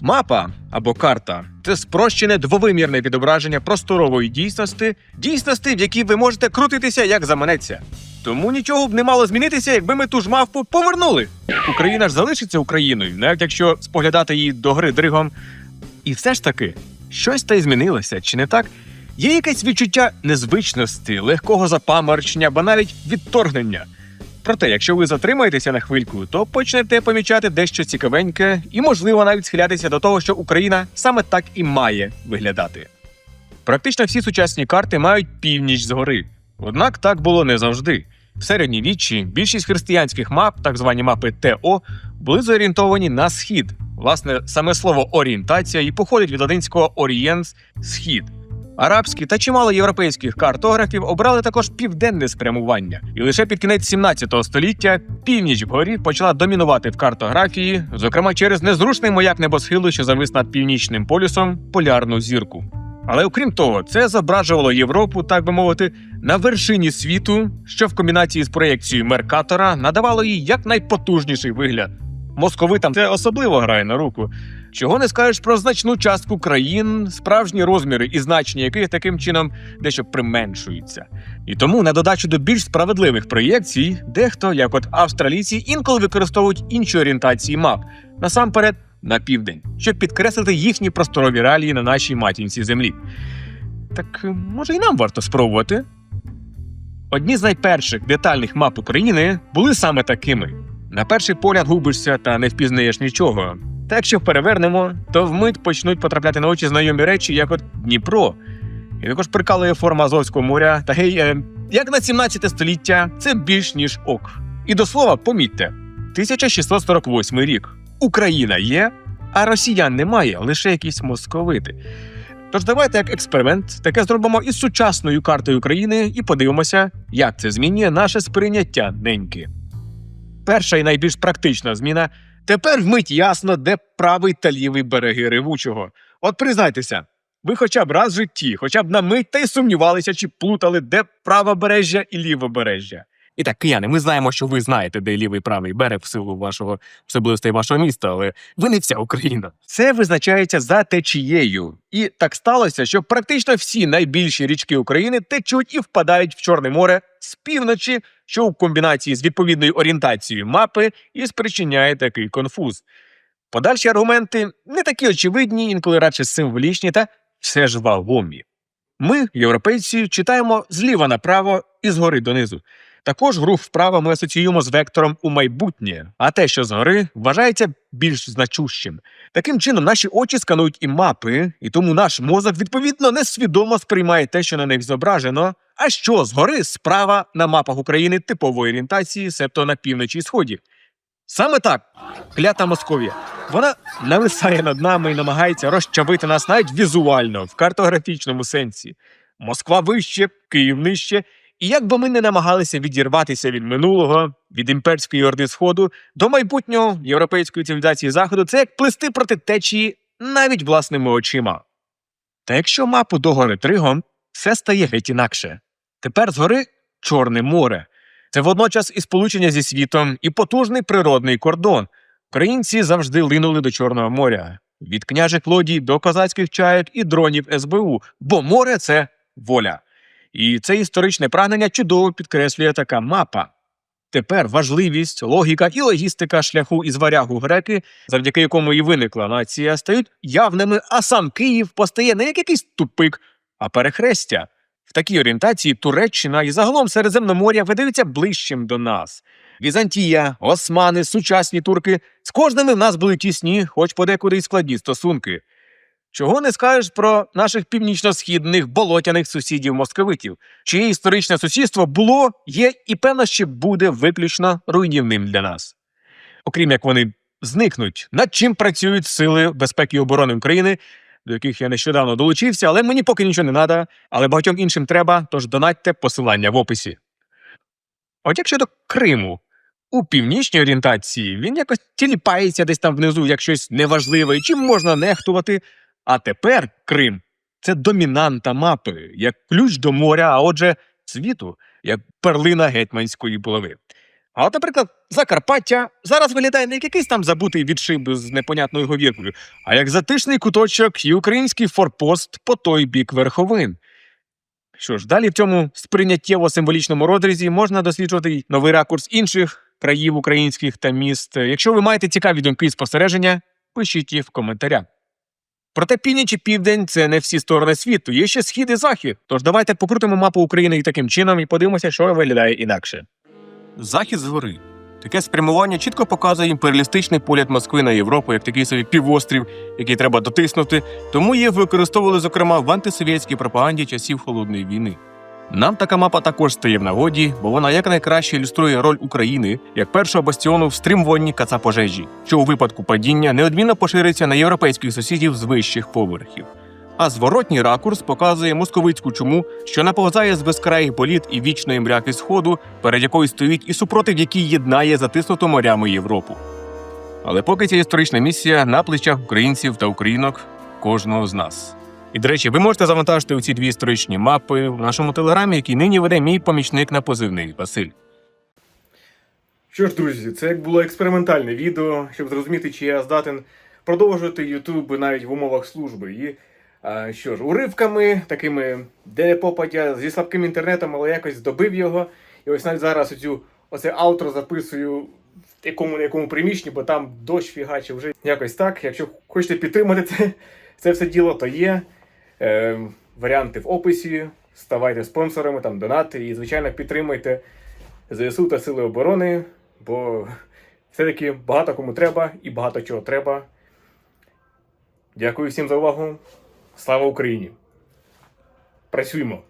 Мапа або карта це спрощене двовимірне відображення просторової дійсності, дійсності, в якій ви можете крутитися як заманеться. Тому нічого б не мало змінитися, якби ми ту ж мавпу повернули. Україна ж залишиться Україною, навіть якщо споглядати її до гри дригом. І все ж таки, щось та й змінилося, чи не так? Є якесь відчуття незвичності, легкого запаморочення, або навіть відторгнення. Проте, якщо ви затримаєтеся на хвильку, то почнете помічати дещо цікавеньке і, можливо, навіть схилятися до того, що Україна саме так і має виглядати. Практично всі сучасні карти мають північ згори. Однак так було не завжди. В середньовіччі більшість християнських мап, так звані мапи ТО, були зорієнтовані на схід. Власне, саме слово орієнтація і походить від латинського орієнс схід. Арабські та чимало європейських картографів обрали також південне спрямування, і лише під кінець 17 століття північ вгорі почала домінувати в картографії, зокрема через незручний маяк небосхилу, що завис над північним полюсом полярну зірку. Але окрім того, це зображувало Європу, так би мовити, на вершині світу, що в комбінації з проєкцією Меркатора надавало їй якнайпотужніший вигляд. Московитам це особливо грає на руку. Чого не скажеш про значну частку країн, справжні розміри і значення яких таким чином дещо применшуються. І тому на додачу до більш справедливих проєкцій, дехто, як от австралійці, інколи використовують інші орієнтації мап, насамперед на південь, щоб підкреслити їхні просторові реалії на нашій матінці землі. Так е, може і нам варто спробувати? Одні з найперших детальних мап України були саме такими. На перший погляд губишся та не впізнаєш нічого. Та якщо перевернемо, то вмить почнуть потрапляти на очі знайомі речі, як от Дніпро. І також прикалує форма Азовського моря. Та гей, е, як на 17 століття, це більш ніж ок. І до слова, помітьте, 1648 рік. Україна є, а росіян немає, лише якісь московити. Тож давайте як експеримент таке зробимо із сучасною картою України і подивимося, як це змінює наше сприйняття неньки. Перша і найбільш практична зміна тепер вмить ясно, де правий та лівий береги ревучого. От признайтеся, ви хоча б раз в житті, хоча б на мить та й сумнівалися чи плутали, де правобережжя і лівобережжя. І так, кияни, ми знаємо, що ви знаєте, де лівий правий берег в силу вашого особливостей вашого міста, але ви не вся Україна. Це визначається за течією. І так сталося, що практично всі найбільші річки України течуть і впадають в Чорне море з півночі, що в комбінації з відповідною орієнтацією мапи і спричиняє такий конфуз. Подальші аргументи не такі очевидні, інколи радше символічні та все ж вагомі. Ми, європейці, читаємо зліва направо і згори донизу. Також рух вправо ми асоціюємо з вектором у майбутнє, а те, що згори, вважається більш значущим. Таким чином, наші очі сканують і мапи, і тому наш мозок відповідно несвідомо сприймає те, що на них зображено. А що згори справа на мапах України типової орієнтації, себто на півночі і сході. Саме так, клята Московія. Вона нависає над нами і намагається розчавити нас навіть візуально, в картографічному сенсі. Москва вище, Київ нижче. І як би ми не намагалися відірватися від минулого, від імперської орди Сходу до майбутнього європейської цивілізації Заходу, це як плисти проти течії навіть власними очима. Та якщо мапу догори тригом, все стає геть інакше. Тепер згори Чорне море. Це водночас і сполучення зі світом, і потужний природний кордон. Українці завжди линули до Чорного моря від княжих лодій до козацьких чайок і дронів СБУ, бо море це воля. І це історичне прагнення чудово підкреслює така мапа. Тепер важливість, логіка і логістика шляху із варягу греки, завдяки якому і виникла нація, стають явними, а сам Київ постає не як якийсь тупик, а перехрестя. В такій орієнтації Туреччина і загалом Середземномор'я видаються ближчим до нас. Візантія, османи, сучасні турки з кожними в нас були тісні, хоч подекуди й складні стосунки. Чого не скажеш про наших північно-східних болотяних сусідів московитів, чиє історичне сусідство було, є і певно ще буде виключно руйнівним для нас. Окрім як вони зникнуть, над чим працюють сили безпеки і оборони України, до яких я нещодавно долучився, але мені поки нічого не треба, але багатьом іншим треба, тож донатьте посилання в описі. От як щодо Криму, у північній орієнтації він якось тіліпається десь там внизу як щось неважливе, і чим можна нехтувати. А тепер Крим це домінанта мапи, як ключ до моря, а отже, світу, як перлина гетьманської булави. А от, наприклад, Закарпаття зараз виглядає не як якийсь там забутий відшиб з непонятною говіркою, а як затишний куточок і український форпост по той бік верховин. Що ж, далі в цьому сприйняттєво символічному розрізі можна досліджувати й новий ракурс інших країв українських та міст. Якщо ви маєте цікаві думки і спостереження, пишіть їх в коментарях. Проте північ і південь це не всі сторони світу, є ще схід і захід. Тож давайте покрутимо мапу України і таким чином і подивимося, що виглядає інакше. Захід згори. Таке спрямування чітко показує імперіалістичний погляд Москви на Європу як такий собі півострів, який треба дотиснути, тому її використовували зокрема в антисовєтській пропаганді часів холодної війни. Нам така мапа також стає в нагоді, бо вона якнайкраще ілюструє роль України як першого бастіону в стримуванні кацапожежі, що у випадку падіння неодмінно пошириться на європейських сусідів з вищих поверхів. А зворотній ракурс показує московицьку чуму, що наповзає з безкраїх боліт і вічної мряки сходу, перед якою стоїть і супротив якій єднає затиснуту морями Європу. Але поки ця історична місія на плечах українців та українок кожного з нас. І, до речі, ви можете завантажити у ці дві історичні мапи в нашому телеграмі, який нині веде мій помічник на позивний Василь. Що ж, друзі, це як було експериментальне відео, щоб зрозуміти, чи я здатен продовжувати YouTube навіть в умовах служби. І а, що ж, уривками, такими де попадя, зі слабким інтернетом, але якось здобив його. І ось навіть зараз оцю, оце аутро записую в якому якому приміщенні, бо там дощ фігаче вже якось так. Якщо хочете підтримати це, це все діло, то є е, варіанти в описі. Ставайте спонсорами, там донати і, звичайно, підтримуйте ЗСУ та Сили оборони, бо все-таки багато кому треба і багато чого треба. Дякую всім за увагу. Слава Україні! Працюємо!